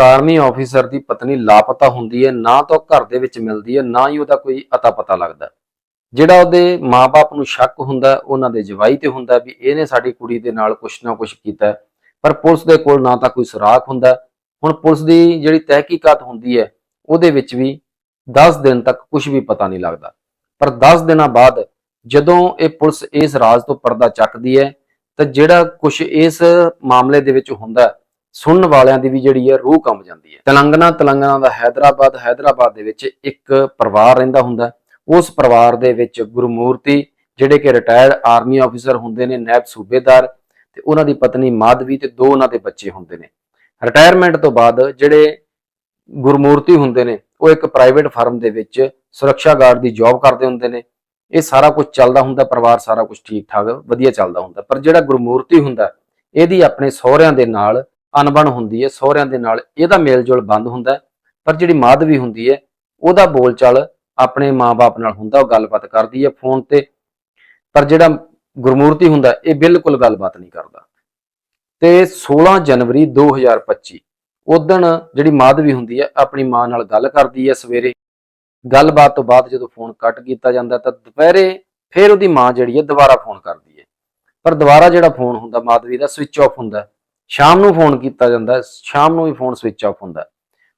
Army officer ਦੀ ਪਤਨੀ ਲਾਪਤਾ ਹੁੰਦੀ ਹੈ, ਨਾ ਤਾਂ ਉਹ ਘਰ ਦੇ ਵਿੱਚ ਮਿਲਦੀ ਹੈ, ਨਾ ਹੀ ਉਹਦਾ ਕੋਈ ਅਤਾ ਪਤਾ ਲੱਗਦਾ। ਜਿਹੜਾ ਉਹਦੇ ਮਾਪੇ ਨੂੰ ਸ਼ੱਕ ਹੁੰਦਾ ਉਹਨਾਂ ਦੇ ਜਵਾਈ ਤੇ ਹੁੰਦਾ ਵੀ ਇਹਨੇ ਸਾਡੀ ਕੁੜੀ ਦੇ ਨਾਲ ਕੁਛ ਨਾ ਕੁਛ ਕੀਤਾ ਪਰ ਪੁਲਿਸ ਦੇ ਕੋਲ ਨਾ ਤਾਂ ਕੋਈ ਸੁਰਾਖ ਹੁੰਦਾ ਹੁਣ ਪੁਲਿਸ ਦੀ ਜਿਹੜੀ ਤਹਿਕੀਕਾਤ ਹੁੰਦੀ ਹੈ, ਉਹਦੇ ਵਿੱਚ ਵੀ 10 ਦਿਨ ਤੱਕ ਕੁਝ ਵੀ ਪਤਾ ਨਹੀਂ ਲੱਗਦਾ। ਪਰ 10 ਦਿਨਾਂ ਬਾਅਦ ਜਦੋਂ ਇਹ ਪੁਲਿਸ ਇਸ ਰਾਜ਼ ਤੋਂ ਪਰਦਾ ਚੱਕਦੀ ਹੈ, ਤਾਂ ਜਿਹੜਾ ਕੁਝ ਇਸ ਮਾਮਲੇ ਦੇ ਵਿੱਚ ਹੁੰਦਾ ਸੁਣਨ ਵਾਲਿਆਂ ਦੀ ਵੀ ਜਿਹੜੀ ਹੈ ਰੂਹ ਕੰਬ ਜਾਂਦੀ ਹੈ। ਤੇਲੰਗਨਾ ਤੇਲੰਗਨਾ ਦਾ ਹੈਦਰਾਬਾਦ ਹੈਦਰਾਬਾਦ ਦੇ ਵਿੱਚ ਇੱਕ ਪਰਿਵਾਰ ਰਹਿੰਦਾ ਹੁੰਦਾ। ਉਸ ਪਰਿਵਾਰ ਦੇ ਵਿੱਚ ਗੁਰਮੂਰਤੀ ਜਿਹੜੇ ਕਿ ਰਿਟਾਇਰਡ ਆਰਮੀ ਆਫੀਸਰ ਹੁੰਦੇ ਨੇ, ਨੈਬ ਸੂਬੇਦਾਰ ਤੇ ਉਹਨਾਂ ਦੀ ਪਤਨੀ ਮਾਧਵੀ ਤੇ ਦੋ ਉਹਨਾਂ ਦੇ ਬੱਚੇ ਹੁੰਦੇ ਨੇ। ਰਿਟਾਇਰਮੈਂਟ ਤੋਂ ਬਾਅਦ ਜਿਹੜੇ ਗੁਰਮੂਰਤੀ ਹੁੰਦੇ ਨੇ, ਉਹ ਇੱਕ ਪ੍ਰਾਈਵੇਟ ਫਰਮ ਦੇ ਵਿੱਚ ਸੁਰੱਖਿਆ ਗਾਰਡ ਦੀ ਜੌਬ ਕਰਦੇ ਹੁੰਦੇ ਨੇ। ਇਹ ਸਾਰਾ ਕੁਝ ਚੱਲਦਾ ਹੁੰਦਾ, ਪਰਿਵਾਰ ਸਾਰਾ ਕੁਝ ਠੀਕ ਠਾਕ ਵਧੀਆ ਚੱਲਦਾ ਹੁੰਦਾ। ਪਰ ਜਿਹੜਾ ਗੁਰਮੂਰਤੀ ਹੁੰਦਾ, ਇਹਦੀ ਆਪਣੇ ਸਹੁਰਿਆਂ ਦੇ ਨਾਲ ਅਣਬਣ ਹੁੰਦੀ ਹੈ ਸਹੁਰਿਆਂ ਦੇ ਨਾਲ ਇਹਦਾ ਮੇਲਜੋਲ ਬੰਦ ਹੁੰਦਾ ਪਰ ਜਿਹੜੀ ਮਾਧਵੀ ਹੁੰਦੀ ਹੈ ਉਹਦਾ ਬੋਲਚਾਲ ਆਪਣੇ ਮਾਪੇ ਨਾਲ ਹੁੰਦਾ, ਉਹ ਗੱਲਬਾਤ ਕਰਦੀ ਹੈ ਫੋਨ ਤੇ, ਪਰ ਜਿਹੜਾ ਗੁਰਮੂਰਤੀ ਹੁੰਦਾ, ਇਹ ਬਿਲਕੁਲ ਗੱਲਬਾਤ ਨਹੀਂ ਕਰਦਾ। ਤੇ 16 ਜਨਵਰੀ 2025 ਉਦਣ ਜਿਹੜੀ ਮਾਧਵੀ ਹੁੰਦੀ ਹੈ ਆਪਣੀ ਮਾਂ ਨਾਲ ਗੱਲ ਕਰਦੀ ਹੈ ਸਵੇਰੇ। ਗੱਲਬਾਤ ਤੋਂ ਬਾਅਦ ਜਦੋਂ ਫੋਨ ਕੱਟ ਕੀਤਾ ਜਾਂਦਾ, ਤਾਂ ਦੁਪਹਿਰੇ ਫਿਰ ਉਹਦੀ ਮਾਂ ਜਿਹੜੀ ਹੈ ਦੁਬਾਰਾ ਫੋਨ ਕਰਦੀ ਹੈ ਪਰ ਦੁਬਾਰਾ ਜਿਹੜਾ ਫੋਨ ਹੁੰਦਾ, ਮਾਧਵੀ ਦਾ ਸਵਿਚ ਆਫ ਹੁੰਦਾ। ਸ਼ਾਮ ਨੂੰ ਫੋਨ ਕੀਤਾ ਜਾਂਦਾ, ਸ਼ਾਮ ਨੂੰ ਵੀ ਫੋਨ ਸਵਿਚ ਆਫ ਹੁੰਦਾ।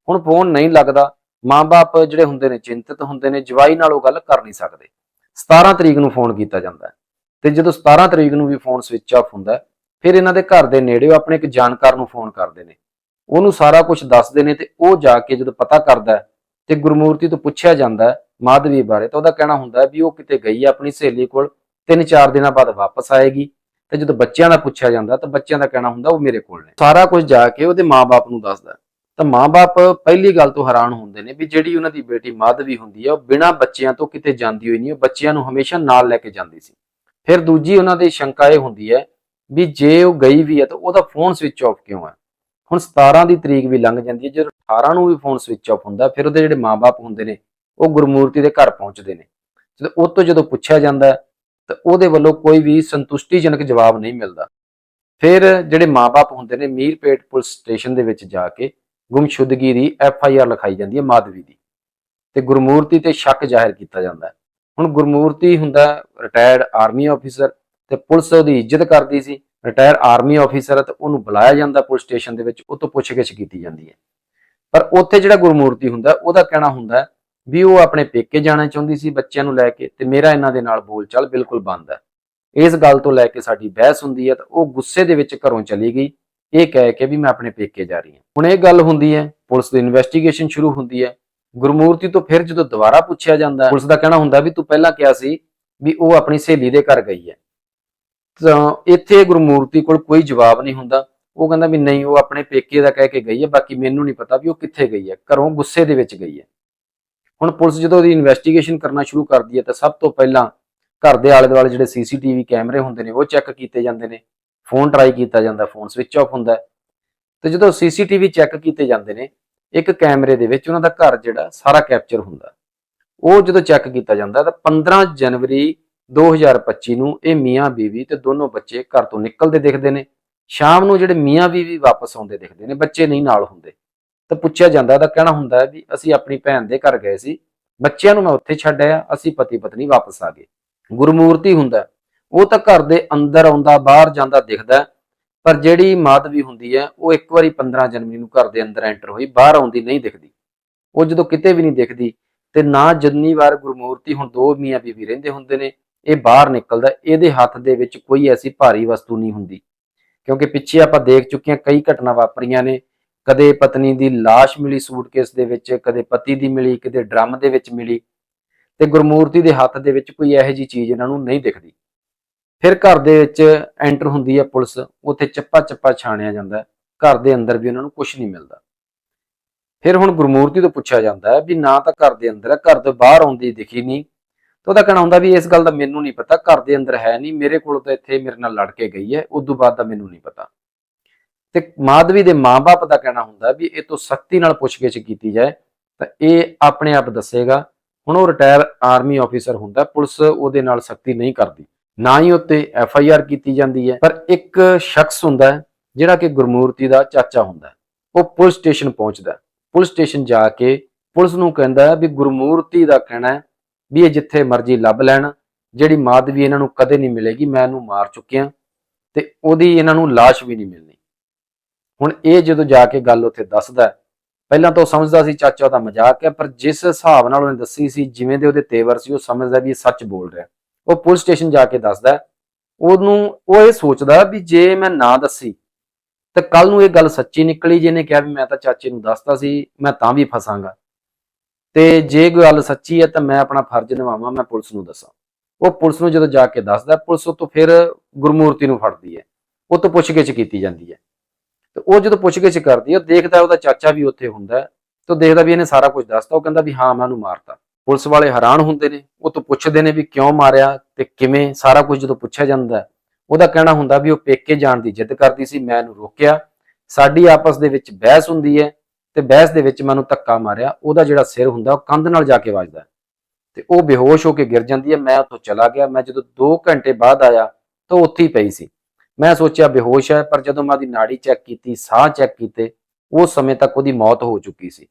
ਹੁਣ ਫੋਨ ਨਹੀਂ ਲੱਗਦਾ, ਮਾਂ-ਬਾਪ ਜਿਹੜੇ ਹੁੰਦੇ ਨੇ, ਚਿੰਤਤ ਹੁੰਦੇ ਨੇ, ਜਵਾਈ ਨਾਲ ਉਹ ਗੱਲ ਕਰ ਨਹੀਂ ਸਕਦੇ। 17 ਤਰੀਕ ਨੂੰ ਫੋਨ ਕੀਤਾ ਜਾਂਦਾ। ਤੇ ਜਦੋਂ 17 ਤਰੀਕ ਨੂੰ ਵੀ ਫੋਨ ਸਵਿਚ ਆਫ ਹੁੰਦਾ, ਫਿਰ ਇਹਨਾਂ ਦੇ ਘਰ ਦੇ ਨੇੜੇ ਉਹ ਆਪਣੇ ਇੱਕ ਜਾਣਕਾਰ ਨੂੰ ਫੋਨ ਕਰਦੇ ਨੇ। ਉਹਨੂੰ ਸਾਰਾ ਕੁਝ ਦੱਸਦੇ ਨੇ ਤੇ ਉਹ ਜਾ ਕੇ ਜਦੋਂ ਪਤਾ ਕਰਦਾ ਤੇ ਗੁਰਮੂਰਤੀ ਤੋਂ ਪੁੱਛਿਆ ਜਾਂਦਾ ਹੈ ਮਾਧਵੀ ਬਾਰੇ, ਤਾਂ ਉਹਦਾ ਕਹਿਣਾ ਹੁੰਦਾ ਹੈ ਵੀ ਉਹ ਕਿਤੇ ਗਈ ਹੈ ਆਪਣੀ ਸਹੇਲੀ ਕੋਲ 3-4 ਦਿਨਾਂ ਬਾਅਦ ਵਾਪਸ ਆਏਗੀ। ਤੇ ਜਦੋਂ ਬੱਚਿਆਂ ਦਾ ਪੁੱਛਿਆ ਜਾਂਦਾ ਤਾਂ ਬੱਚਿਆਂ ਦਾ ਕਹਿਣਾ ਹੁੰਦਾ ਉਹ ਮੇਰੇ ਕੋਲ ਨੇ। ਸਾਰਾ ਕੁਝ ਜਾ ਕੇ ਉਹਦੇ ਮਾਪੇ ਨੂੰ ਦੱਸਦਾ। ਹੈ। ਤਾਂ ਮਾਪੇ ਪਹਿਲੀ ਗੱਲ ਤੋਂ ਹੈਰਾਨ ਹੁੰਦੇ ਨੇ ਵੀ ਜਿਹੜੀ ਉਹਨਾਂ ਦੀ ਬੇਟੀ ਮਾਧਵੀ ਹੁੰਦੀ ਹੈ ਉਹ ਬਿਨਾਂ ਬੱਚਿਆਂ ਤੋਂ ਕਿਤੇ ਜਾਂਦੀ ਹੋਈ ਨਹੀਂ, ਉਹ ਬੱਚਿਆਂ ਨੂੰ ਹਮੇਸ਼ਾ ਨਾਲ ਲੈ ਕੇ ਜਾਂਦੀ ਸੀ। ਫਿਰ ਦੂਜੀ ਉਹਨਾਂ ਦੀ ਸ਼ੰਕਾ ਇਹ ਹੁੰਦੀ ਹੈ ਵੀ ਜੇ ਉਹ ਗਈ ਵੀ ਹੈ ਤਾਂ ਉਹਦਾ ਫੋਨ ਸਵਿਚ ਆਫ ਕਿਉਂ ਹੈ? ਹੁਣ 17 ਦੀ ਤਰੀਕ ਵੀ ਲੰਘ ਜਾਂਦੀ ਹੈ, ਜਦੋਂ 18 ਨੂੰ ਵੀ ਫੋਨ ਸਵਿਚ ਆਫ ਹੁੰਦਾ, ਫਿਰ ਉਹਦੇ ਜਿਹੜੇ ਮਾਪੇ ਹੁੰਦੇ ਨੇ, ਉਹ ਗੁਰਮੂਰਤੀ ਦੇ ਘਰ ਪਹੁੰਚਦੇ ਨੇ। ਜਦੋਂ ਉਹ ਤੋਂ ਜਦੋਂ ਪੁੱਛਿਆ ਜਾਂਦਾ ਤਾਂ ਉਹਦੇ ਵੱਲੋਂ ਕੋਈ ਵੀ ਸੰਤੁਸ਼ਟੀਜਨਕ ਜਵਾਬ ਨਹੀਂ ਮਿਲਦਾ। ਫਿਰ ਜਿਹੜੇ ਮਾਪੇ ਹੁੰਦੇ ਨੇ, ਮੀਰਪੇਟ ਪੁਲਿਸ ਸਟੇਸ਼ਨ ਦੇ ਵਿੱਚ ਜਾ ਕੇ ਗੁੰਮਸ਼ੁਦਗੀ ਦੀ ਐਫ ਆਈ ਆਰ ਲਿਖਾਈ ਜਾਂਦੀ ਹੈ ਮਾਧਵੀ ਦੀ ਤੇ ਗੁਰਮੂਰਤੀ ਤੇ ਸ਼ੱਕ ਜ਼ਾਹਿਰ ਕੀਤਾ ਜਾਂਦਾ ਹੈ। ਹੁਣ ਗੁਰਮੂਰਤੀ ਹੁੰਦਾ ਰਿਟਾਇਰਡ ਆਰਮੀ ਆਫੀਸਰ ਤੇ ਪੁਲਿਸ ਉਹਦੀ ਇੱਜ਼ਤ ਕਰਦੀ ਸੀ ਰਿਟਾਇਰ ਆਰਮੀ ਆਫੀਸਰ ਤੇ ਉਹਨੂੰ ਬੁਲਾਇਆ ਜਾਂਦਾ ਪੁਲਿਸ ਸਟੇਸ਼ਨ ਦੇ ਵਿੱਚ, ਉਹ ਤੋਂ ਪੁੱਛਗਿੱਛ ਕੀਤੀ ਜਾਂਦੀ ਹੈ। ਪਰ ਉੱਥੇ ਜਿਹੜਾ ਗੁਰਮੂਰਤੀ ਹੁੰਦਾ, ਉਹਦਾ ਕਹਿਣਾ ਹੁੰਦਾ ਵੀ ਉਹ ਆਪਣੇ ਪੇਕੇ ਜਾਣਾ ਚਾਹੁੰਦੀ ਸੀ ਬੱਚਿਆਂ ਨੂੰ ਲੈ ਕੇ ਤੇ ਮੇਰਾ ਇਹਨਾਂ ਦੇ ਨਾਲ ਬੋਲਚਾਲ ਬਿਲਕੁਲ ਬੰਦ ਹੈ। ਇਸ ਗੱਲ ਤੋਂ ਲੈ ਕੇ ਸਾਡੀ ਬਹਿਸ ਹੁੰਦੀ ਹੈ ਤਾਂ ਉਹ ਗੁੱਸੇ ਦੇ ਵਿੱਚ ਘਰੋਂ ਚਲੀ ਗਈ। ਇਹ ਕਹਿ ਕੇ ਵੀ ਮੈਂ ਆਪਣੇ ਪੇਕੇ ਜਾ ਰਹੀ ਹਾਂ। ਹੁਣ ਇਹ ਗੱਲ ਹੁੰਦੀ ਹੈ, ਪੁਲਿਸ ਦੀ ਇਨਵੈਸਟੀਗੇਸ਼ਨ ਸ਼ੁਰੂ ਹੁੰਦੀ ਹੈ। ਗੁਰਮੂਰਤੀ ਤੋਂ ਫਿਰ ਜਦੋਂ ਦੁਬਾਰਾ ਪੁੱਛਿਆ ਜਾਂਦਾ ਪੁਲਿਸ ਦਾ ਕਹਿਣਾ ਹੁੰਦਾ ਵੀ ਤੂੰ ਪਹਿਲਾਂ ਕਿਹਾ ਸੀ ਵੀ ਉਹ ਆਪਣੀ ਸਹੇਲੀ ਦੇ ਘਰ ਗਈ ਹੈ। ਤਾਂ ਇੱਥੇ ਗੁਰਮੂਰਤੀ ਕੋਲ ਕੋਈ ਜਵਾਬ ਨਹੀਂ ਹੁੰਦਾ। ਉਹ ਕਹਿੰਦਾ ਵੀ ਨਹੀਂ, ਉਹ ਆਪਣੇ ਪੇਕੇ ਦਾ ਕਹਿ ਕੇ ਗਈ ਹੈ, ਬਾਕੀ ਮੈਨੂੰ ਨਹੀਂ ਪਤਾ ਵੀ ਉਹ ਕਿੱਥੇ ਗਈ ਹੈ। ਘਰੋਂ ਗੁੱਸੇ ਦੇ ਵਿੱਚ ਗਈ ਹੈ। ਹੁਣ ਪੁਲਿਸ ਜਦੋਂ ਉਹਦੀ ਇਨਵੈਸਟੀਗੇਸ਼ਨ ਕਰਨਾ ਸ਼ੁਰੂ ਕਰਦੀ ਹੈ ਤਾਂ ਸਭ ਤੋਂ ਪਹਿਲਾਂ ਘਰ ਦੇ ਆਲੇ ਦੁਆਲੇ ਜਿਹੜੇ ਸੀਸੀਟੀਵੀ ਕੈਮਰੇ ਹੁੰਦੇ ਨੇ, ਉਹ ਚੈੱਕ ਕੀਤੇ ਜਾਂਦੇ ਨੇ। ਫੋਨ ਟਰਾਈ ਕੀਤਾ ਜਾਂਦਾ ਫੋਨ ਸਵਿਚ ਆਫ ਹੁੰਦਾ ਹੈ। ਤੇ ਜਦੋਂ ਸੀਸੀਟੀਵੀ ਚੈੱਕ ਕੀਤੇ ਜਾਂਦੇ ਨੇ, ਇੱਕ ਕੈਮਰੇ ਦੇ ਵਿੱਚ ਉਹਨਾਂ ਦਾ ਘਰ ਜਿਹੜਾ ਸਾਰਾ ਕੈਪਚਰ ਹੁੰਦਾ। ਉਹ ਜਦੋਂ ਚੈੱਕ ਕੀਤਾ ਜਾਂਦਾ ਤਾਂ 15 ਜਨਵਰੀ 2025 ਨੂੰ ਇਹ ਮੀਆਂ ਬੀਵੀ ਤੇ ਦੋਨੋਂ ਬੱਚੇ ਘਰ ਤੋਂ ਨਿਕਲਦੇ ਦਿਖਦੇ ਨੇ। ਸ਼ਾਮ ਨੂੰ ਜਿਹੜੇ ਮੀਆਂ ਬੀਵੀ ਵਾਪਸ ਆਉਂਦੇ ਦਿਖਦੇ ਨੇ, ਬੱਚੇ ਨਹੀਂ ਨਾਲ ਹੁੰਦੇ। ਤਾਂ ਪੁੱਛਿਆ ਜਾਂਦਾ ਤਾਂ ਕਹਿਣਾ ਹੁੰਦਾ ਹੈ ਵੀ ਅਸੀਂ ਆਪਣੀ ਭੈਣ ਦੇ ਘਰ ਗਏ ਸੀ। ਬੱਚਿਆਂ ਨੂੰ ਮੈਂ ਉੱਥੇ ਛੱਡ ਆਇਆ ਅਸੀਂ ਪਤੀ ਪਤਨੀ ਵਾਪਸ ਆ ਗਏ। ਗੁਰਮੂਰਤੀ ਹੁੰਦਾ, ਉਹ ਤਾਂ ਘਰ ਦੇ ਅੰਦਰ ਆਉਂਦਾ, ਬਾਹਰ ਜਾਂਦਾ, ਦਿਖਦਾ। ਪਰ ਜਿਹੜੀ ਮਾਧਵੀ ਹੁੰਦੀ ਹੈ, ਉਹ ਇੱਕ ਵਾਰੀ 15 ਜਨਵਰੀ ਨੂੰ ਘਰ ਦੇ ਅੰਦਰ ਐਂਟਰ ਹੋਈ, ਬਾਹਰ ਆਉਂਦੀ, ਨਹੀਂ ਦਿਖਦੀ। ਉਹ ਜਦੋਂ ਕਿਤੇ ਵੀ ਨਹੀਂ ਦਿਖਦੀ, ਤੇ ਨਾ ਜਿੰਨੀ ਵਾਰ ਗੁਰਮੂਰਤੀ, ਹੁਣ ਦੋ ਮੀਆਂ ਬੀਵੀ ਰਹਿੰਦੇ ਹੁੰਦੇ ਨੇ, ਇਹ ਬਾਹਰ ਨਿਕਲਦਾ, ਇਹਦੇ ਹੱਥ ਦੇ ਵਿੱਚ ਕੋਈ ਐਸੀ ਭਾਰੀ ਵਸਤੂ ਨਹੀਂ ਹੁੰਦੀ। ਕਿਉਂਕਿ ਪਿੱਛੇ ਆਪਾਂ ਦੇਖ ਚੁੱਕੇ ਹਾਂ, ਕਈ ਘਟਨਾ ਵਾਪਰੀਆਂ ਨੇ ਕਦੇ ਪਤਨੀ ਦੀ ਲਾਸ਼ ਮਿਲੀ ਸੂਟਕੇਸ ਦੇ ਵਿੱਚ, ਕਦੇ ਪਤੀ ਦੀ ਮਿਲੀ, ਕਦੇ ਡਰਮ ਦੇ ਵਿੱਚ ਮਿਲੀ। ਤੇ ਗੁਰਮੂਰਤੀ ਦੇ ਹੱਥ ਦੇ ਵਿੱਚ ਕੋਈ ਇਹੋ ਜੀ ਚੀਜ਼ ਇਹਨਾਂ ਨੂੰ ਨਹੀਂ ਦਿਖਦੀ। ਫਿਰ ਘਰ ਦੇ ਵਿੱਚ ਐਂਟਰ ਹੁੰਦੀ ਹੈ ਪੁਲਿਸ, ਉੱਥੇ ਚੱਪਾ ਚੱਪਾ ਛਾਣਿਆ ਜਾਂਦਾ। ਘਰ ਦੇ ਅੰਦਰ ਵੀ ਉਹਨਾਂ ਨੂੰ ਕੁਝ ਨਹੀਂ ਮਿਲਦਾ। ਫਿਰ ਹੁਣ ਗੁਰਮੂਰਤੀ ਤੋਂ ਪੁੱਛਿਆ ਜਾਂਦਾ ਹੈ ਵੀ ਨਾ ਤਾਂ ਘਰ ਦੇ ਅੰਦਰ ਹੈ ਘਰ ਤੋਂ ਬਾਹਰ ਆਉਂਦੀ ਦਿਖੀ ਨਹੀਂ। ਤਾਂ ਉਹਦਾ ਕਹਿਣਾ ਹੁੰਦਾ ਵੀ ਇਸ ਗੱਲ ਦਾ ਮੈਨੂੰ ਨਹੀਂ ਪਤਾ, ਘਰ ਦੇ ਅੰਦਰ ਹੈ ਨਹੀਂ, ਮੇਰੇ ਕੋਲ ਤਾਂ ਇੱਥੇ ਮੇਰੇ ਨਾਲ ਲੜ ਕੇ ਗਈ ਹੈ, ਉਸ ਤੋਂ ਬਾਅਦ ਦਾ ਮੈਨੂੰ ਨਹੀਂ ਪਤਾ। ਤੇ ਮਾਧਵੀ ਦੇ ਮਾਪੇ ਦਾ ਕਹਿਣਾ ਹੁੰਦਾ ਵੀ ਇਹ ਤੋਂ ਸਖਤੀ ਨਾਲ ਪੁੱਛਗਿੱਛ ਕੀਤੀ ਜਾਏ, ਤਾਂ ਇਹ ਆਪਣੇ ਆਪ ਦੱਸੇਗਾ। ਹੁਣ ਉਹ ਰਿਟਾਇਰ ਆਰਮੀ ਆਫੀਸਰ ਹੁੰਦਾ, ਪੁਲਿਸ ਉਹਦੇ ਨਾਲ ਸਖਤੀ ਨਹੀਂ ਕਰਦੀ। ਨਾ ਹੀ ਉੱਤੇ ਐਫ ਆਈ ਆਰ ਕੀਤੀ ਜਾਂਦੀ ਹੈ। ਪਰ ਇੱਕ ਸ਼ਖਸ ਹੁੰਦਾ ਜਿਹੜਾ ਕਿ ਗੁਰਮੂਰਤੀ ਦਾ ਚਾਚਾ ਹੁੰਦਾ ਉਹ ਪੁਲਿਸ ਸਟੇਸ਼ਨ ਪਹੁੰਚਦਾ ਪੁਲਿਸ ਸਟੇਸ਼ਨ ਜਾ ਕੇ ਪੁਲਿਸ ਨੂੰ ਕਹਿੰਦਾ ਵੀ ਗੁਰਮੂਰਤੀ ਦਾ ਕਹਿਣਾ ਹੈ ਵੀ ਇਹ ਜਿੱਥੇ ਮਰਜ਼ੀ ਲੱਭ ਲੈਣ। ਜਿਹੜੀ ਮਾਧਵੀ ਇਹਨਾਂ ਨੂੰ ਕਦੇ ਨਹੀਂ ਮਿਲੇਗੀ, ਮੈਂ ਇਹਨੂੰ ਮਾਰ ਚੁੱਕਿਆ। ਤੇ ਉਹਦੀ ਇਹਨਾਂ ਨੂੰ ਲਾਸ਼ ਵੀ ਨਹੀਂ ਮਿਲਣੀ। ਹੁਣ ਇਹ ਜਦੋਂ ਜਾ ਕੇ ਗੱਲ ਉੱਥੇ ਦੱਸਦਾ ਪਹਿਲਾਂ ਤਾਂ ਉਹ ਸਮਝਦਾ ਸੀ, ਚਾਚਾ ਉਹਦਾ ਮਜ਼ਾਕ ਹੈ, ਪਰ ਜਿਸ ਹਿਸਾਬ ਨਾਲ ਉਹਨੇ ਦੱਸੀ ਸੀ, ਜਿਵੇਂ ਦੇ ਉਹਦੇ ਤੇਵਰ ਸੀ, ਉਹ ਸਮਝਦਾ ਵੀ ਇਹ ਸੱਚ ਬੋਲ ਰਿਹਾ ਉਹ ਪੁਲਿਸ ਸਟੇਸ਼ਨ ਜਾ ਕੇ ਦੱਸਦਾ ਉਹਨੂੰ ਉਹ ਇਹ ਸੋਚਦਾ ਵੀ ਜੇ ਮੈਂ ਨਾ ਦੱਸੀ, ਤੇ ਕੱਲ ਨੂੰ ਇਹ ਗੱਲ ਸੱਚੀ ਨਿਕਲੀ, ਜਿਹਨੇ ਕਿਹਾ ਵੀ ਮੈਂ ਤਾਂ ਚਾਚੇ ਨੂੰ ਦੱਸਤਾ ਸੀ, ਮੈਂ ਤਾਂ ਵੀ ਫਸਾਂਗਾ। ਤੇ ਜੇ ਗੱਲ ਸੱਚੀ ਹੈ, ਤਾਂ ਮੈਂ ਆਪਣਾ ਫਰਜ਼ ਨਿਭਾਵਾਂ, ਮੈਂ ਪੁਲਿਸ ਨੂੰ ਦੱਸਾਂ। ਉਹ ਪੁਲਿਸ ਨੂੰ ਜਦੋਂ ਜਾ ਕੇ ਦੱਸਦਾ, ਪੁਲਿਸ ਉਹ ਤੋਂ ਫਿਰ ਗੁਰਮੂਰਤੀ ਨੂੰ ਫੜਦੀ ਹੈ। ਉਹ ਤੋਂ ਪੁੱਛਗਿੱਛ ਕੀਤੀ ਜਾਂਦੀ ਹੈ। ਤੇ ਉਹ ਜਦੋਂ ਪੁੱਛਗਿੱਛ ਕਰਦੀ ਉਹ ਦੇਖਦਾ ਉਹਦਾ ਚਾਚਾ ਵੀ ਉੱਥੇ ਹੁੰਦਾ ਹੈ, ਤੇ ਉਹ ਦੇਖਦਾ ਵੀ ਇਹਨੇ ਸਾਰਾ ਕੁਝ ਦੱਸਤਾ। ਉਹ ਕਹਿੰਦਾ ਵੀ ਹਾਂ, ਮੈਂ ਉਹਨੂੰ ਮਾਰਤਾ। ਪੁਲਿਸ ਵਾਲੇ ਹੈਰਾਨ ਹੁੰਦੇ ਨੇ। ਉਹ ਤੋਂ ਪੁੱਛਦੇ ਨੇ ਵੀ ਕਿਉਂ ਮਾਰਿਆ ਤੇ ਕਿਵੇਂ ਸਾਰਾ ਕੁਝ ਜਦੋਂ ਪੁੱਛਿਆ ਜਾਂਦਾ ਉਹਦਾ ਕਹਿਣਾ ਹੁੰਦਾ ਵੀ ਉਹ ਪੇਕੇ ਜਾਣ ਦੀ ਜਿੱਦ ਕਰਦੀ ਸੀ, ਮੈਂ ਇਹਨੂੰ ਰੋਕਿਆ। ਸਾਡੀ ਆਪਸ ਦੇ ਵਿੱਚ ਬਹਿਸ ਹੁੰਦੀ ਹੈ ਤੇ ਬਹਿਸ ਦੇ ਵਿੱਚ ਮੈਨੂੰ ਧੱਕਾ ਮਾਰਿਆ। ਉਹਦਾ ਜਿਹੜਾ ਸਿਰ ਹੁੰਦਾ, ਉਹ ਕੰਧ ਨਾਲ ਜਾ ਕੇ ਵੱਜਦਾ ਹੈ। ਤੇ ਉਹ ਬੇਹੋਸ਼ ਹੋ ਕੇ ਗਿਰ ਜਾਂਦੀ ਹੈ। ਮੈਂ ਉੱਥੋਂ ਚਲਾ ਗਿਆ। ਮੈਂ ਜਦੋਂ 2 ਘੰਟੇ ਬਾਅਦ ਆਇਆ ਤਾਂ ਉਹ ਉੱਥੇ ਹੀ ਪਈ ਸੀ। ਮੈਂ ਸੋਚਿਆ ਬੇਹੋਸ਼ ਹੈ, ਪਰ ਜਦੋਂ ਮੈਂ ਉਹਦੀ ਨਾੜੀ ਚੈੱਕ ਕੀਤੀ, ਸਾਹ ਚੈੱਕ ਕੀਤੇ, ਉਸ ਸਮੇਂ ਤੱਕ ਉਹਦੀ ਮੌਤ ਹੋ ਚੁੱਕੀ ਸੀ।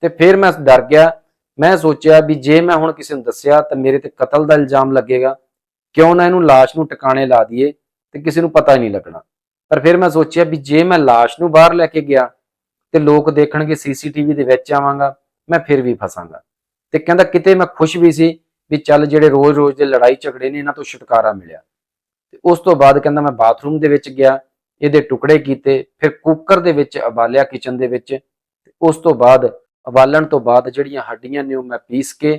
ਤੇ ਫਿਰ ਮੈਂ ਡਰ ਗਿਆ। ਮੈਂ ਸੋਚਿਆ ਵੀ ਜੇ ਮੈਂ ਹੁਣ ਕਿਸੇ ਨੂੰ ਦੱਸਿਆ ਤਾਂ ਮੇਰੇ ਤੇ ਕਤਲ ਦਾ ਇਲਜ਼ਾਮ ਲੱਗੇਗਾ। ਕਿਉਂ ਨਾ ਇਹਨੂੰ ਲਾਸ਼ ਨੂੰ ਟਿਕਾਣੇ ਲਾ ਦਈਏ ਤੇ ਕਿਸੇ ਨੂੰ ਪਤਾ ਹੀ ਨਹੀਂ ਲੱਗਣਾ। ਪਰ ਫਿਰ ਮੈਂ ਸੋਚਿਆ ਵੀ ਜੇ ਮੈਂ ਲਾਸ਼ ਨੂੰ ਬਾਹਰ ਲੈ ਕੇ ਗਿਆ ਤੇ ਲੋਕ ਦੇਖਣਗੇ, ਸੀਸੀਟੀਵੀ ਦੇ ਵਿੱਚ ਆਵਾਂਗਾ, ਮੈਂ ਫਿਰ ਵੀ ਫਸਾਂਗਾ। ਤੇ ਕਹਿੰਦਾ ਕਿਤੇ ਮੈਂ ਖੁਸ਼ ਵੀ ਸੀ ਵੀ ਚੱਲ ਜਿਹੜੇ ਰੋਜ਼-ਰੋਜ਼ ਦੇ ਲੜਾਈ ਝਗੜੇ ਨੇ, ਇਹਨਾਂ ਤੋਂ ਛੁਟਕਾਰਾ ਮਿਲਿਆ। ਉਸ ਤੋਂ ਬਾਅਦ ਕਹਿੰਦਾ ਮੈਂ ਬਾਥਰੂਮ ਦੇ ਵਿੱਚ ਗਿਆ, ਇਹਦੇ ਟੁਕੜੇ ਕੀਤੇ, ਫਿਰ ਕੁੱਕਰ ਦੇ ਵਿੱਚ ਉਬਾਲਿਆ ਕਿਚਨ ਦੇ ਵਿੱਚ ਉਸ ਤੋਂ ਬਾਅਦ ਉਬਾਲਣ ਤੋਂ ਬਾਅਦ ਜਿਹੜੀਆਂ ਹੱਡੀਆਂ ਨੇ ਉਹ ਮੈਂ ਪੀਸ ਕੇ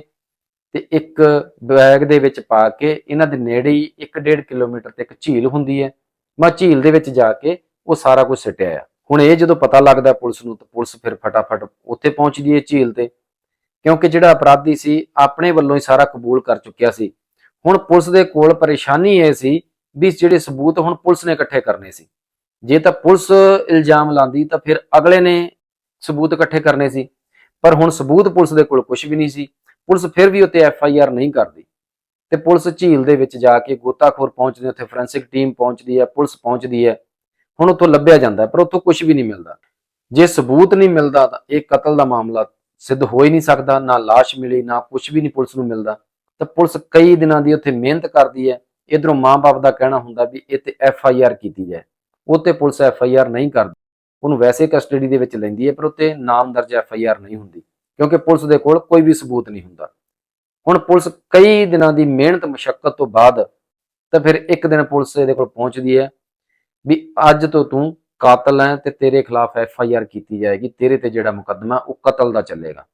ਤੇ ਇੱਕ ਬੈਗ ਦੇ ਵਿੱਚ ਪਾ ਕੇ ਇਹਨਾਂ ਦੇ ਨੇੜੇ ਹੀ 1.5 ਕਿਲੋਮੀਟਰ ਤੇ ਇੱਕ ਝੀਲ ਹੁੰਦੀ ਹੈ। ਮੈਂ ਝੀਲ ਦੇ ਵਿੱਚ ਜਾ ਕੇ ਉਹ ਸਾਰਾ ਕੁਝ ਸਿੱਟਿਆ ਆ। ਹੁਣ ਇਹ ਜਦੋਂ ਪਤਾ ਲੱਗਦਾ ਪੁਲਿਸ ਨੂੰ ਤਾਂ ਪੁਲਿਸ ਫਿਰ ਫਟਾਫਟ ਉੱਥੇ ਪਹੁੰਚਦੀ ਹੈ ਝੀਲ ਤੇ, ਕਿਉਂਕਿ ਜਿਹੜਾ ਅਪਰਾਧੀ ਸੀ ਆਪਣੇ ਵੱਲੋਂ ਹੀ ਸਾਰਾ ਕਬੂਲ ਕਰ ਚੁੱਕਿਆ ਸੀ। ਹੁਣ ਪੁਲਿਸ ਦੇ ਕੋਲ ਪਰੇਸ਼ਾਨੀ ਇਹ ਸੀ ਵੀ ਜਿਹੜੇ ਸਬੂਤ ਹੁਣ ਪੁਲਿਸ ਨੇ ਇਕੱਠੇ ਕਰਨੇ ਸੀ। ਜੇ ਤਾਂ ਪੁਲਿਸ ਇਲਜ਼ਾਮ ਲਾਂਦੀ ਤਾਂ ਫਿਰ ਅਗਲੇ ਨੇ ਸਬੂਤ ਇਕੱਠੇ ਕਰਨੇ ਸੀ। ਪਰ ਹੁਣ ਸਬੂਤ ਪੁਲਿਸ ਦੇ ਕੋਲ ਕੁਝ ਵੀ ਨਹੀਂ ਸੀ। ਪੁਲਿਸ ਫਿਰ ਵੀ ਉੱਤੇ ਐਫ ਆਈ ਆਰ ਨਹੀਂ ਕਰਦੀ। ਤੇ ਪੁਲਿਸ ਝੀਲ ਦੇ ਵਿੱਚ ਜਾ ਕੇ ਗੋਤਾਖੋਰ ਪਹੁੰਚਦੇ ਉੱਥੇ ਫੋਰੈਂਸਿਕ ਟੀਮ ਪਹੁੰਚਦੀ ਹੈ, ਪੁਲਿਸ ਪਹੁੰਚਦੀ ਹੈ। ਹੁਣ ਉੱਥੋਂ ਲੱਭਿਆ ਜਾਂਦਾ, ਪਰ ਉੱਥੋਂ ਕੁਝ ਵੀ ਨਹੀਂ ਮਿਲਦਾ। ਜੇ ਸਬੂਤ ਨਹੀਂ ਮਿਲਦਾ ਤਾਂ ਇਹ ਕਤਲ ਦਾ ਮਾਮਲਾ ਸਿੱਧ ਹੋ ਹੀ ਨਹੀਂ ਸਕਦਾ, ਨਾ ਲਾਸ਼ ਮਿਲੀ, ਨਾ ਕੁਝ ਵੀ ਨਹੀਂ ਪੁਲਿਸ ਨੂੰ ਮਿਲਦਾ। ਤਾਂ ਪੁਲਿਸ ਕਈ ਦਿਨਾਂ ਦੀ ਉੱਥੇ ਮਿਹਨਤ ਕਰਦੀ ਹੈ। ਇਧਰੋਂ ਮਾਂ-ਬਾਪ ਦਾ ਕਹਿਣਾ ਹੁੰਦਾ ਵੀ ਇਹ ਤੇ ਐਫ ਆਈ ਆਰ ਕੀਤੀ ਜਾਏ। ਉਹ ਤੇ ਪੁਲਿਸ ਐਫ ਆਈ ਆਰ ਨਹੀਂ ਕਰਦੀ। ਉਹਨੂੰ ਵੈਸੇ ਕਸਟਡੀ ਦੇ ਵਿੱਚ ਲੈਂਦੀ ਹੈ, ਪਰ ਉੱਤੇ ਨਾਮ ਦਰਜ ਐਫ ਆਈ ਆਰ ਨਹੀਂ ਹੁੰਦੀ, ਕਿਉਂਕਿ ਪੁਲਿਸ ਦੇ ਕੋਲ ਕੋਈ ਵੀ ਸਬੂਤ ਨਹੀਂ ਹੁੰਦਾ। ਹੁਣ ਪੁਲਿਸ ਕਈ ਦਿਨਾਂ ਦੀ ਮਿਹਨਤ ਮੁਸ਼ਕਲ ਤੋਂ ਬਾਅਦ ਤਾਂ ਫਿਰ ਇੱਕ ਦਿਨ ਪੁਲਿਸ ਇਹਦੇ ਕੋਲ ਪਹੁੰਚਦੀ ਹੈ ਵੀ ਅੱਜ ਤੋਂ ਤੂੰ ਕਾਤਲ ਹੈ ਤੇ ਤੇਰੇ ਖਿਲਾਫ ਐਫ ਆਈ ਆਰ ਕੀਤੀ ਜਾਏਗੀ, ਤੇਰੇ ਤੇ ਜਿਹੜਾ ਮੁਕੱਦਮਾ ਉਹ ਕਤਲ ਦਾ ਚੱਲੇਗਾ।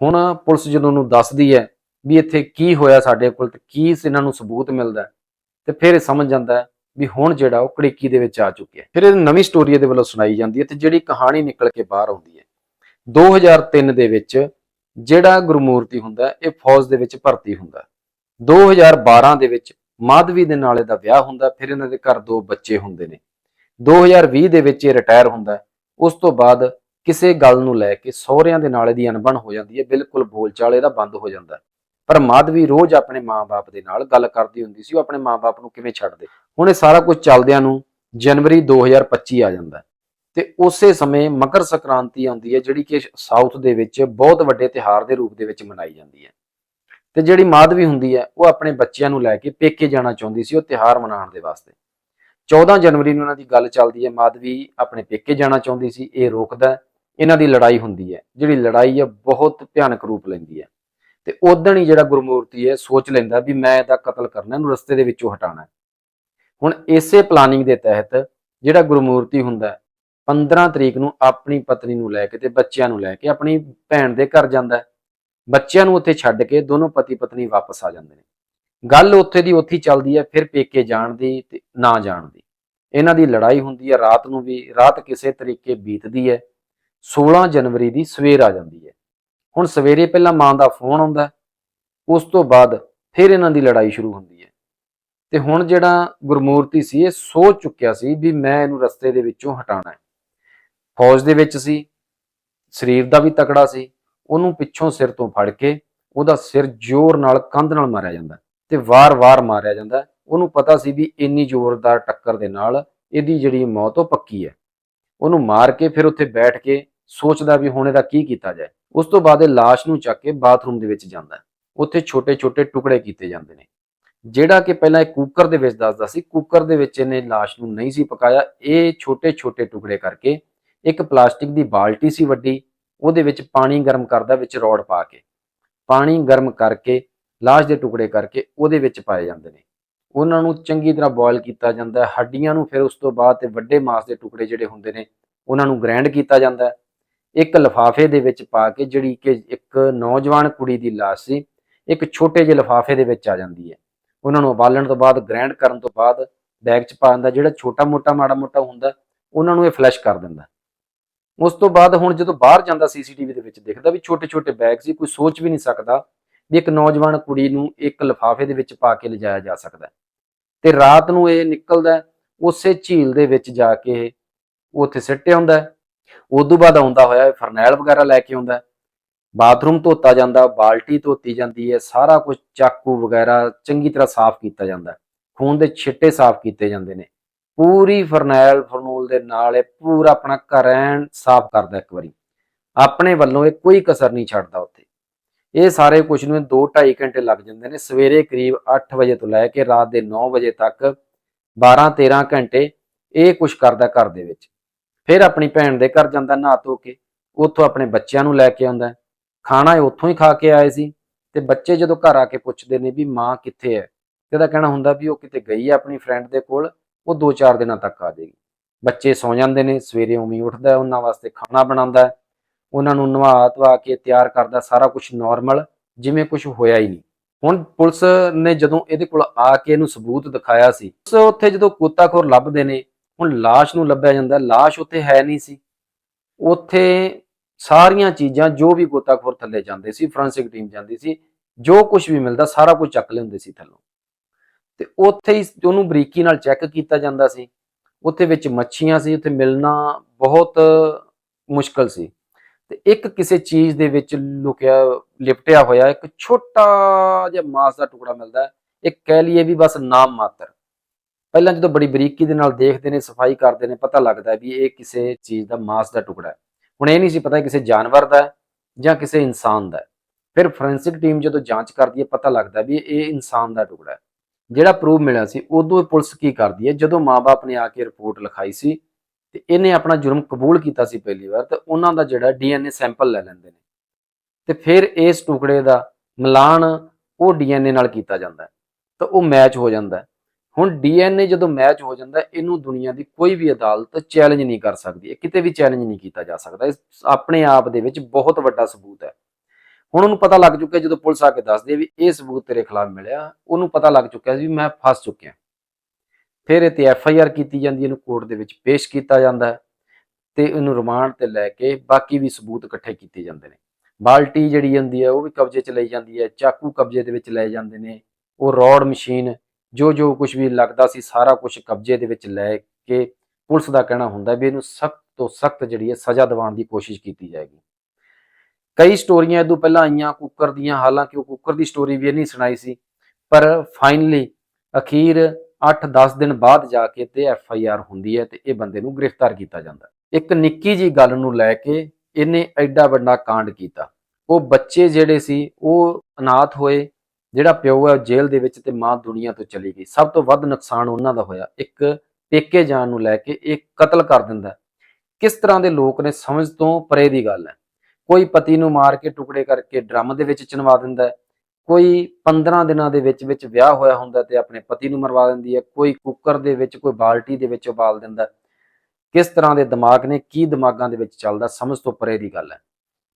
ਹੁਣ ਪੁਲਿਸ ਜਦੋਂ ਉਹਨੂੰ ਦੱਸਦੀ ਹੈ ਵੀ ਇੱਥੇ ਕੀ ਹੋਇਆ ਸਾਡੇ ਕੋਲ ਤੇ ਕੀ ਇਹਨਾਂ ਨੂੰ ਸਬੂਤ ਮਿਲਦਾ ਹੈ, ਤੇ ਫਿਰ ਇਹ ਸਮਝ ਜਾਂਦਾ ਵੀ ਹੁਣ ਜਿਹੜਾ ਉਹ ਕੜੀਕੀ ਦੇ ਵਿੱਚ ਆ ਚੁੱਕਿਆ ਫਿਰ ਇਹ ਨਵੀਂ ਸਟੋਰੀ ਇਹਦੇ ਵੱਲੋਂ ਸੁਣਾਈ ਜਾਂਦੀ ਹੈ ਤੇ ਜਿਹੜੀ ਕਹਾਣੀ ਨਿਕਲ ਕੇ ਬਾਹਰ ਆਉਂਦੀ ਹੈ। 2003 ਦੇ ਵਿੱਚ ਜਿਹੜਾ ਗੁਰਮੂਰਤੀ ਹੁੰਦਾ ਇਹ ਫੌਜ ਦੇ ਵਿੱਚ ਭਰਤੀ ਹੁੰਦਾ ਹੈ। 2012 ਦੇ ਵਿੱਚ ਮਾਧਵੀ ਦੇ ਨਾਲੇ ਦਾ ਵਿਆਹ ਹੁੰਦਾ ਫਿਰ ਇਹਨਾਂ ਦੇ ਘਰ ਦੋ ਬੱਚੇ ਹੁੰਦੇ ਨੇ। 2020 ਦੇ ਵਿੱਚ ਇਹ ਰਿਟਾਇਰ ਹੁੰਦਾ ਉਸ ਤੋਂ ਬਾਅਦ ਕਿਸੇ ਗੱਲ ਨੂੰ ਲੈ ਕੇ ਸਹੁਰਿਆਂ ਦੇ ਨਾਲੇ ਦੀ ਅਣਬਣ ਹੋ ਜਾਂਦੀ ਹੈ ਬਿਲਕੁਲ ਬੋਲਚਾਲ ਇਹਦਾ ਬੰਦ ਹੋ ਜਾਂਦਾ ਪਰ ਮਾਧਵੀ ਰੋਜ਼ ਆਪਣੇ ਮਾਪੇ ਦੇ ਨਾਲ ਗੱਲ ਕਰਦੀ ਹੁੰਦੀ ਸੀ, ਉਹ ਆਪਣੇ ਮਾਪੇ ਨੂੰ ਕਿਵੇਂ ਛੱਡਦੇ? ਹੁਣ ਇਹ ਸਾਰਾ ਕੁਝ ਚੱਲਦਿਆਂ ਨੂੰ ਜਨਵਰੀ 2025 ਆ ਜਾਂਦਾ ਹੈ। ਤੇ ਉਸੇ ਸਮੇਂ ਮਕਰ ਸੰਕ੍ਰਾਂਤੀ ਆਉਂਦੀ ਹੈ, ਜਿਹੜੀ ਕਿ ਸਾਊਥ ਦੇ ਵਿੱਚ ਬਹੁਤ ਵੱਡੇ ਤਿਹਾਰ ਦੇ ਰੂਪ ਦੇ ਵਿੱਚ ਮਨਾਈ ਜਾਂਦੀ ਹੈ। ਤੇ ਜਿਹੜੀ ਮਾਧਵੀ ਹੁੰਦੀ ਹੈ, ਉਹ ਆਪਣੇ ਬੱਚਿਆਂ ਨੂੰ ਲੈ ਕੇ ਪੇਕੇ ਜਾਣਾ ਚਾਹੁੰਦੀ ਸੀ, ਉਹ ਤਿਹਾਰ ਮਨਾਉਣ ਦੇ ਵਾਸਤੇ। 14 ਜਨਵਰੀ ਨੂੰ ਉਹਨਾਂ ਦੀ ਗੱਲ ਚੱਲਦੀ ਹੈ, ਮਾਧਵੀ ਆਪਣੇ ਪੇਕੇ ਜਾਣਾ ਚਾਹੁੰਦੀ ਸੀ, ਇਹ ਰੋਕਦਾ ਇਹਨਾਂ ਦੀ ਲੜਾਈ ਹੁੰਦੀ ਹੈ, ਜਿਹੜੀ ਲੜਾਈ ਹੈ, ਬਹੁਤ ਭਿਆਨਕ ਰੂਪ ਲੈਂਦੀ ਹੈ। ਤੇ ਉਦਣ ਹੀ ਜਿਹੜਾ ਗੁਰਮੂਰਤੀ ਹੈ, ਸੋਚ ਲੈਂਦਾ ਵੀ ਮੈਂ ਇਹਦਾ ਕਤਲ ਕਰਨਾ, ਇਹਨੂੰ ਰਸਤੇ ਦੇ ਵਿੱਚੋਂ ਹਟਾਉਣਾ ਹੁਣ ਇਸੇ ਪਲਾਨਿੰਗ ਦੇ ਤਹਿਤ ਜਿਹੜਾ ਗੁਰਮੂਰਤੀ ਹੁੰਦਾ ਹੈ 15 ਤਰੀਕ ਨੂੰ ਆਪਣੀ ਪਤਨੀ ਨੂੰ ਲੈ ਕੇ ਤੇ ਬੱਚਿਆਂ ਨੂੰ ਲੈ ਕੇ ਆਪਣੀ ਭੈਣ ਦੇ ਘਰ ਜਾਂਦਾ ਹੈ। ਬੱਚਿਆਂ ਨੂੰ ਉੱਥੇ ਛੱਡ ਕੇ ਦੋਨੋਂ ਪਤੀ ਪਤਨੀ ਵਾਪਸ ਆ ਜਾਂਦੇ ਨੇ। ਗੱਲ ਉੱਥੇ ਦੀ ਉੱਥੇ ਚੱਲਦੀ ਹੈ, ਫਿਰ ਪੇਕੇ ਜਾਣ ਦੀ ਤੇ ਨਾ ਜਾਣ ਦੀ। ਇਹਨਾਂ ਦੀ ਲੜਾਈ ਹੁੰਦੀ ਹੈ, ਰਾਤ ਨੂੰ ਵੀ, ਰਾਤ ਕਿਸੇ ਤਰੀਕੇ ਬੀਤਦੀ ਹੈ। 16 ਜਨਵਰੀ ਦੀ ਸਵੇਰ ਆ ਜਾਂਦੀ ਹੈ। ਹੁਣ ਸਵੇਰੇ ਪਹਿਲਾਂ ਮਾਂ ਦਾ ਫੋਨ ਆਉਂਦਾ ਉਸ ਤੋਂ ਬਾਅਦ ਫਿਰ ਇਹਨਾਂ ਦੀ ਲੜਾਈ ਸ਼ੁਰੂ ਹੁੰਦੀ ਹੈ। ਤੇ ਹੁਣ ਜਿਹੜਾ ਗੁਰਮੂਰਤੀ ਸੀ, ਇਹ ਸੋਚ ਚੁੱਕਿਆ ਸੀ ਵੀ ਮੈਂ ਇਹਨੂੰ ਰਸਤੇ ਦੇ ਵਿੱਚੋਂ ਹਟਾਉਣਾ ਹੈ। ਫੌਜ ਦੇ ਵਿੱਚ ਸੀ, ਸਰੀਰ ਦਾ ਵੀ ਤਕੜਾ ਸੀ, ਉਹਨੂੰ ਪਿੱਛੋਂ ਸਿਰ ਤੋਂ ਫੜ ਕੇ ਉਹਦਾ ਸਿਰ ਜ਼ੋਰ ਨਾਲ, ਕੰਧ ਨਾਲ ਮਾਰਿਆ ਜਾਂਦਾ ਹੈ ਤੇ ਵਾਰ-ਵਾਰ ਮਾਰਿਆ ਜਾਂਦਾ ਉਹਨੂੰ ਪਤਾ ਸੀ ਵੀ ਇੰਨੀ ਜ਼ੋਰਦਾਰ ਟੱਕਰ ਦੇ ਨਾਲ ਇਹਦੀ ਜਿਹੜੀ ਮੌਤ ਉਹ ਪੱਕੀ ਹੈ। ਉਹਨੂੰ ਮਾਰ ਕੇ ਫਿਰ ਉੱਥੇ ਬੈਠ ਕੇ ਸੋਚਦਾ ਵੀ ਹੁਣ ਇਹਦਾ ਕੀ ਕੀਤਾ ਜਾਏ। ਉਸ ਤੋਂ ਬਾਅਦ ਇਹ ਲਾਸ਼ ਨੂੰ ਚੱਕ ਕੇ ਬਾਥਰੂਮ ਦੇ ਵਿੱਚ ਜਾਂਦਾ ਉੱਥੇ ਛੋਟੇ-ਛੋਟੇ ਟੁਕੜੇ ਕੀਤੇ ਜਾਂਦੇ ਨੇ। ਜਿਹੜਾ ਕਿ ਪਹਿਲਾਂ ਇਹ ਕੁੱਕਰ ਦੇ ਵਿੱਚ ਦੱਸਦਾ ਸੀ, ਕੁੱਕਰ ਦੇ ਵਿੱਚ ਇਹਨੇ ਲਾਸ਼ ਨੂੰ ਨਹੀਂ ਸੀ ਪਕਾਇਆ। ਇਹ ਛੋਟੇ-ਛੋਟੇ ਟੁਕੜੇ ਕਰਕੇ ਇੱਕ ਪਲਾਸਟਿਕ ਦੀ ਬਾਲਟੀ ਸੀ ਵੱਡੀ, ਉਹਦੇ ਵਿੱਚ ਪਾਣੀ ਗਰਮ ਕਰਦਾ, ਵਿੱਚ ਰੋੜ ਪਾ ਕੇ। ਪਾਣੀ ਗਰਮ ਕਰਕੇ, ਲਾਸ਼ ਦੇ ਟੁਕੜੇ ਕਰਕੇ ਉਹਦੇ ਵਿੱਚ ਪਾਏ ਜਾਂਦੇ ਨੇ। ਉਹਨਾਂ ਨੂੰ ਚੰਗੀ ਤਰ੍ਹਾਂ ਬੋਇਲ ਕੀਤਾ ਜਾਂਦਾ ਹੈ। ਹੱਡੀਆਂ ਨੂੰ ਫਿਰ ਉਸ ਤੋਂ ਬਾਅਦ ਤੇ ਵੱਡੇ ਮਾਸ ਦੇ ਟੁਕੜੇ ਜਿਹੜੇ ਹੁੰਦੇ ਨੇ, ਉਹਨਾਂ ਨੂੰ ਗ੍ਰਾਈਂਡ ਕੀਤਾ ਜਾਂਦਾ ਹੈ। ਇੱਕ ਲਿਫਾਫੇ ਦੇ ਵਿੱਚ ਪਾ ਕੇ ਜਿਹੜੀ ਕਿ ਇੱਕ ਨੌਜਵਾਨ ਕੁੜੀ ਦੀ ਲਾਸ਼ ਸੀ, ਇੱਕ ਛੋਟੇ ਜਿਹੇ ਲਿਫਾਫੇ ਦੇ ਵਿੱਚ ਆ ਜਾਂਦੀ ਹੈ। ਉਹਨਾਂ ਨੂੰ ਉਬਾਲਣ ਤੋਂ ਬਾਅਦ ਗ੍ਰੈਂਡ ਕਰਨ ਤੋਂ ਬਾਅਦ ਬੈਗ 'ਚ ਪਾ ਦਿੰਦਾ, ਜਿਹੜਾ ਛੋਟਾ ਮੋਟਾ, ਮਾੜਾ ਮੋਟਾ ਹੁੰਦਾ, ਉਹਨਾਂ ਨੂੰ ਇਹ ਫਲੈਸ਼ ਕਰ ਦਿੰਦਾ। ਉਸ ਤੋਂ ਬਾਅਦ ਹੁਣ ਜਦੋਂ ਬਾਹਰ ਜਾਂਦਾ ਸੀਸੀਟੀਵੀ ਦੇ ਵਿੱਚ ਦੇਖਦਾ ਵੀ ਛੋਟੇ ਛੋਟੇ ਬੈਗ ਸੀ, ਕੋਈ ਸੋਚ ਵੀ ਨਹੀਂ ਸਕਦਾ ਵੀ ਇੱਕ ਨੌਜਵਾਨ ਕੁੜੀ ਨੂੰ ਇੱਕ ਲਿਫਾਫੇ ਦੇ ਵਿੱਚ ਪਾ ਕੇ ਲਿਜਾਇਆ ਜਾ ਸਕਦਾ। ਹੈ। ਤੇ ਰਾਤ ਨੂੰ ਇਹ ਨਿਕਲਦਾ, ਉਸੇ ਝੀਲ ਦੇ ਵਿੱਚ ਜਾ ਕੇ ਉੱਥੇ ਸਿੱਟਿਆ ਹੁੰਦਾ ਹੈ। ਤੋਂ ਬਾਅਦ ਆਉਂਦਾ ਹੋਇਆ ਫਰਨੈਲ ਵਗੈਰਾ ਲੈ ਕੇ ਆਉਂਦਾ ਬਾਥਰੂਮ ਧੋਤਾ ਜਾਂਦਾ, ਬਾਲਟੀ ਧੋਤੀ ਜਾਂਦੀ ਹੈ, ਸਾਰਾ ਕੁਝ ਚਾਕੂ ਵਗੈਰਾ ਚੰਗੀ ਤਰ੍ਹਾਂ ਸਾਫ਼ ਕੀਤਾ ਜਾਂਦਾ ਖੂਨ ਦੇ ਛਿੱਟੇ ਸਾਫ਼ ਕੀਤੇ ਜਾਂਦੇ ਨੇ। ਪੂਰੀ ਫਰਨੈਲ ਫਰਨੂਲ ਦੇ ਨਾਲ ਇਹ ਪੂਰਾ ਆਪਣਾ ਘਰ ਐਨ ਸਾਫ਼ ਕਰਦਾ ਇੱਕ ਵਾਰੀ। ਆਪਣੇ ਵੱਲੋਂ ਇਹ ਕੋਈ ਕਸਰ ਨਹੀਂ ਛੱਡਦਾ ਉੱਥੇ। ਇਹ ਸਾਰੇ ਕੁਝ ਨੂੰ 2-2.5 ਘੰਟੇ ਲੱਗ ਜਾਂਦੇ ਨੇ। ਸਵੇਰੇ ਕਰੀਬ 8 ਵਜੇ ਤੋਂ ਲੈ ਕੇ ਰਾਤ ਦੇ 9 ਵਜੇ ਤੱਕ 12-13 ਘੰਟੇ ਇਹ ਕੁਝ ਕਰਦਾ ਘਰ ਦੇ ਵਿੱਚ। ਫਿਰ ਆਪਣੀ ਭੈਣ ਦੇ ਘਰ ਜਾਂਦਾ ਨਹਾ ਧੋ ਕੇ, ਉੱਥੋਂ ਆਪਣੇ ਬੱਚਿਆਂ ਨੂੰ ਲੈ ਕੇ ਆਉਂਦਾ ਖਾਣਾ ਉੱਥੋਂ ਹੀ ਖਾ ਕੇ ਆਏ ਸੀ ਤੇ ਬੱਚੇ ਜਦੋਂ ਘਰ ਆ ਕੇ ਪੁੱਛਦੇ ਨੇ ਵੀ ਮਾਂ ਕਿੱਥੇ ਹੈ ਇਹਦਾ ਕਹਿਣਾ ਹੁੰਦਾ ਵੀ ਉਹ ਕਿਤੇ ਗਈ ਹੈ ਆਪਣੀ ਫਰੈਂਡ ਦੇ ਕੋਲ, ਉਹ 2-4 ਦਿਨਾਂ ਤੱਕ ਆ ਜਾਏਗੀ ਬੱਚੇ ਸੌ ਜਾਂਦੇ ਨੇ, ਸਵੇਰੇ ਉਵੇਂ ਉੱਠਦਾ ਉਹਨਾਂ ਵਾਸਤੇ ਖਾਣਾ ਬਣਾਉਂਦਾ ਉਹਨਾਂ ਨੂੰ ਨਵਾ ਧਵਾ ਕੇ ਤਿਆਰ ਕਰਦਾ, ਸਾਰਾ ਕੁਝ ਨਾਰਮਲ ਜਿਵੇਂ ਕੁਝ ਹੋਇਆ ਹੀ ਨਹੀਂ। ਹੁਣ ਪੁਲਿਸ ਨੇ ਜਦੋਂ ਇਹਦੇ ਕੋਲ ਆ ਕੇ ਇਹਨੂੰ ਸਬੂਤ ਦਿਖਾਇਆ ਸੀ, ਉਸ ਉੱਥੇ ਜਦੋਂ ਕੋਤਾਖੋਰ ਲੱਭਦੇ ਨੇ ਹੁਣ ਲਾਸ਼ ਨੂੰ ਲੱਭਿਆ ਜਾਂਦਾ, ਲਾਸ਼ ਉੱਥੇ ਹੈ ਨਹੀਂ ਸੀ। ਉੱਥੇ ਸਾਰੀਆਂ ਚੀਜ਼ਾਂ ਜੋ ਵੀ ਗੋਤਾਖੋਰ ਥੱਲੇ ਜਾਂਦੇ ਸੀ ਫੋਰੈਂਸਿਕ ਟੀਮ ਜਾਂਦੀ ਸੀ, ਜੋ ਕੁਝ ਵੀ ਮਿਲਦਾ, ਸਾਰਾ ਕੁਝ ਚੱਕ ਲੈਂਦੇ ਸੀ ਥੱਲੋਂ। ਤੇ ਉੱਥੇ ਹੀ ਉਹਨੂੰ ਬਰੀਕੀ ਨਾਲ ਚੈੱਕ ਕੀਤਾ ਜਾਂਦਾ ਸੀ। ਉੱਥੇ ਵਿੱਚ ਮੱਛੀਆਂ ਸੀ, ਉੱਥੇ ਮਿਲਣਾ ਬਹੁਤ ਮੁਸ਼ਕਲ ਸੀ। ਤੇ ਇੱਕ ਕਿਸੇ ਚੀਜ਼ ਦੇ ਵਿੱਚ ਲੁਕਿਆ, ਲਿਪਟਿਆ ਹੋਇਆ ਇੱਕ ਛੋਟਾ ਜਿਹਾ ਮਾਸ ਦਾ ਟੁਕੜਾ ਮਿਲਦਾ ਇੱਕ ਕਹਿ ਲਈਏ ਵੀ ਬਸ ਨਾਮ ਮਾਤਰ। ਪਹਿਲਾਂ ਜਦੋਂ ਬੜੀ ਬਰੀਕੀ ਦੇ ਨਾਲ ਦੇਖਦੇ ਨੇ, ਸਫ਼ਾਈ ਕਰਦੇ ਨੇ, ਪਤਾ ਲੱਗਦਾ ਵੀ ਇਹ ਕਿਸੇ ਚੀਜ਼ ਦਾ ਮਾਸ ਦਾ ਟੁਕੜਾ ਹੈ। ਹੁਣ ਇਹ ਨਹੀਂ ਸੀ ਪਤਾ ਕਿਸੇ ਜਾਨਵਰ ਦਾ ਜਾਂ ਕਿਸੇ ਇਨਸਾਨ ਦਾ ਫਿਰ ਫੋਰੈਂਸਿਕ ਟੀਮ ਜਦੋਂ ਜਾਂਚ ਕਰਦੀ ਹੈ, ਪਤਾ ਲੱਗਦਾ ਵੀ ਇਹ ਇਨਸਾਨ ਦਾ ਟੁਕੜਾ ਹੈ। ਜਿਹੜਾ ਪ੍ਰੂਫ ਮਿਲਿਆ ਸੀ, ਉਦੋਂ ਇਹ ਪੁਲਿਸ ਕੀ ਕਰਦੀ ਹੈ? ਜਦੋਂ ਮਾਪੇ ਨੇ ਆ ਕੇ ਰਿਪੋਰਟ ਲਿਖਾਈ ਸੀ ਤੇ ਇਹਨੇ ਆਪਣਾ ਜੁਰਮ ਕਬੂਲ ਕੀਤਾ ਸੀ ਪਹਿਲੀ ਵਾਰ, ਤੇ ਉਹਨਾਂ ਦਾ ਜਿਹੜਾ ਡੀਐਨਏ ਸੈਂਪਲ ਲੈ ਲੈਂਦੇ ਨੇ। ਤੇ ਫਿਰ ਇਸ ਟੁਕੜੇ ਦਾ ਮਿਲਾਨ ਉਹ ਡੀਐਨਏ ਨਾਲ ਕੀਤਾ ਜਾਂਦਾ ਹੈ। ਤਾਂ ਉਹ ਮੈਚ ਹੋ ਜਾਂਦਾ ਹੈ। ਹੁਣ ਡੀਐਨਏ ਜਦੋਂ ਮੈਚ ਹੋ ਜਾਂਦਾ, ਇਹਨੂੰ ਦੁਨੀਆ ਦੀ ਕੋਈ ਵੀ ਅਦਾਲਤ ਚੈਲੰਜ ਨਹੀਂ ਕਰ ਸਕਦੀ, ਇਹ ਕਿਤੇ ਵੀ ਚੈਲੰਜ ਨਹੀਂ ਕੀਤਾ ਜਾ ਸਕਦਾ ਇਹ ਆਪਣੇ ਆਪ ਦੇ ਵਿੱਚ ਬਹੁਤ ਵੱਡਾ ਸਬੂਤ ਹੈ। ਹੁਣ ਉਹਨੂੰ ਪਤਾ ਲੱਗ ਚੁੱਕਿਆ, ਜਦੋਂ ਪੁਲਿਸ ਆ ਕੇ ਦੱਸਦੀ ਹੈ ਵੀ ਇਹ ਸਬੂਤ ਤੇਰੇ ਖਿਲਾਫ ਮਿਲਿਆ, ਉਹਨੂੰ ਪਤਾ ਲੱਗ ਚੁੱਕਿਆ ਸੀ ਵੀ ਮੈਂ ਫਸ ਚੁੱਕਿਆ। ਫਿਰ ਇਹ ਤੇ ਐਫ ਆਈ ਆਰ ਕੀਤੀ ਜਾਂਦੀ ਹੈ, ਇਹਨੂੰ ਕੋਰਟ ਦੇ ਵਿੱਚ ਪੇਸ਼ ਕੀਤਾ ਜਾਂਦਾ ਹੈ ਤੇ ਇਹਨੂੰ ਰਿਮਾਂਡ ਤੇ ਲੈ ਕੇ ਬਾਕੀ ਵੀ ਸਬੂਤ ਇਕੱਠੇ ਕੀਤੇ ਜਾਂਦੇ ਨੇ। ਬਾਲਟੀ ਜਿਹੜੀ ਹੁੰਦੀ ਹੈ, ਉਹ ਵੀ ਕਬਜ਼ੇ 'ਚ ਲਈ ਜਾਂਦੀ ਹੈ, ਚਾਕੂ ਕਬਜ਼ੇ ਦੇ ਵਿੱਚ ਲਏ ਜਾਂਦੇ ਨੇ, ਉਹ ਰੋਡ ਮਸ਼ੀਨ ਜੋ ਜੋ ਕੁਝ ਵੀ ਲੱਗਦਾ ਸੀ, ਸਾਰਾ ਕੁਝ ਕਬਜ਼ੇ ਦੇ ਵਿੱਚ ਲੈ ਕੇ ਪੁਲਿਸ ਦਾ ਕਹਿਣਾ ਹੁੰਦਾ ਵੀ ਇਹਨੂੰ ਸਖਤ ਤੋਂ ਸਖਤ ਜਿਹੜੀ ਹੈ ਸਜ਼ਾ ਦਿਵਾਉਣ ਦੀ ਕੋਸ਼ਿਸ਼ ਕੀਤੀ ਜਾਏਗੀ। ਕਈ ਸਟੋਰੀਆਂ ਇਦੋਂ ਪਹਿਲਾਂ ਆਈਆਂ, ਕੁੱਕਰ ਦੀਆਂ, ਹਾਲਾਂਕਿ ਉਹ ਕੁੱਕਰ ਦੀ ਸਟੋਰੀ ਵੀ ਇਹ ਨਹੀਂ ਸੁਣਾਈ ਸੀ, ਪਰ ਫਾਈਨਲੀ ਅਖੀਰ 8-10 ਦਿਨ ਬਾਅਦ ਜਾ ਕੇ ਤੇ ਐਫ ਆਈ ਆਰ ਹੁੰਦੀ ਹੈ ਤੇ ਇਹ ਬੰਦੇ ਨੂੰ ਗ੍ਰਿਫਤਾਰ ਕੀਤਾ ਜਾਂਦਾ। ਇੱਕ ਨਿੱਕੀ ਜੀ ਗੱਲ ਨੂੰ ਲੈ ਕੇ ਇਹਨੇ ਐਡਾ ਵੱਡਾ ਕਾਂਡ ਕੀਤਾ। ਉਹ ਬੱਚੇ ਜਿਹੜੇ ਸੀ, ਉਹ ਅਨਾਥ ਹੋਏ ਜਿਹੜਾ ਪਿਓ ਹੈ ਉਹ ਜੇਲ੍ਹ ਦੇ ਵਿੱਚ ਤੇ ਮਾਂ ਦੁਨੀਆ ਤੋਂ ਚਲੀ ਗਈ। ਸਭ ਤੋਂ ਵੱਧ ਨੁਕਸਾਨ ਉਹਨਾਂ ਦਾ ਹੋਇਆ। ਇੱਕ ਪੇਕੇ ਜਾਣ ਨੂੰ ਲੈ ਕੇ ਇਹ ਕਤਲ ਕਰ ਦਿੰਦਾ ਕਿਸ ਤਰ੍ਹਾਂ ਦੇ ਲੋਕ ਨੇ ਸਮਝ ਤੋਂ ਪਰੇ ਦੀ ਗੱਲ ਹੈ। ਕੋਈ ਪਤੀ ਨੂੰ ਮਾਰ ਕੇ ਟੁਕੜੇ ਕਰਕੇ ਡਰਮ ਦੇ ਵਿੱਚ ਚਿਣਵਾ ਦਿੰਦਾ ਕੋਈ 15 ਦਿਨਾਂ ਦੇ ਵਿੱਚ ਵਿੱਚ ਵਿਆਹ ਹੋਇਆ ਹੁੰਦਾ ਤੇ ਆਪਣੇ ਪਤੀ ਨੂੰ ਮਰਵਾ ਦਿੰਦੀ ਹੈ। ਕੋਈ ਕੁੱਕਰ ਦੇ ਵਿੱਚ, ਕੋਈ ਬਾਲਟੀ ਦੇ ਵਿੱਚ ਉਬਾਲ ਦਿੰਦਾ ਕਿਸ ਤਰ੍ਹਾਂ ਦੇ ਦਿਮਾਗ ਨੇ, ਕੀ ਦਿਮਾਗਾਂ ਦੇ ਵਿੱਚ ਚੱਲਦਾ ਸਮਝ ਤੋਂ ਪਰੇ ਦੀ ਗੱਲ ਹੈ।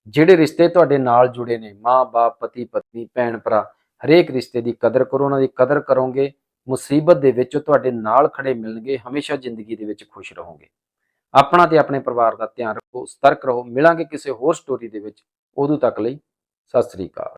ਜਿਹੜੇ ਰਿਸ਼ਤੇ ਤੁਹਾਡੇ ਨਾਲ ਜੁੜੇ ਨੇ, ਮਾਂ-ਬਾਪ ਪਤੀ ਪਤਨੀ ਭੈਣ ਭਰਾ ਹਰੇਕ ਰਿਸ਼ਤੇ ਦੀ ਕਦਰ ਕਰੋ, ਉਹਨਾਂ ਦੀ ਕਦਰ ਕਰੋਗੇ। ਮੁਸੀਬਤ ਦੇ ਵਿੱਚ ਉਹ ਤੁਹਾਡੇ ਨਾਲ ਖੜੇ ਮਿਲਣਗੇ, ਹਮੇਸ਼ਾ ਜ਼ਿੰਦਗੀ ਦੇ ਵਿੱਚ ਖੁਸ਼ ਰਹੋਗੇ। ਆਪਣਾ ਤੇ ਆਪਣੇ ਪਰਿਵਾਰ ਦਾ ਧਿਆਨ ਰੱਖੋ, ਸਤਰਕ ਰਹੋ। ਮਿਲਾਂਗੇ ਕਿਸੇ ਹੋਰ ਸਟੋਰੀ ਦੇ ਵਿੱਚ। ਉਦੋਂ ਤੱਕ ਲਈ ਸਤਿ ਸ੍ਰੀ ਅਕਾਲ।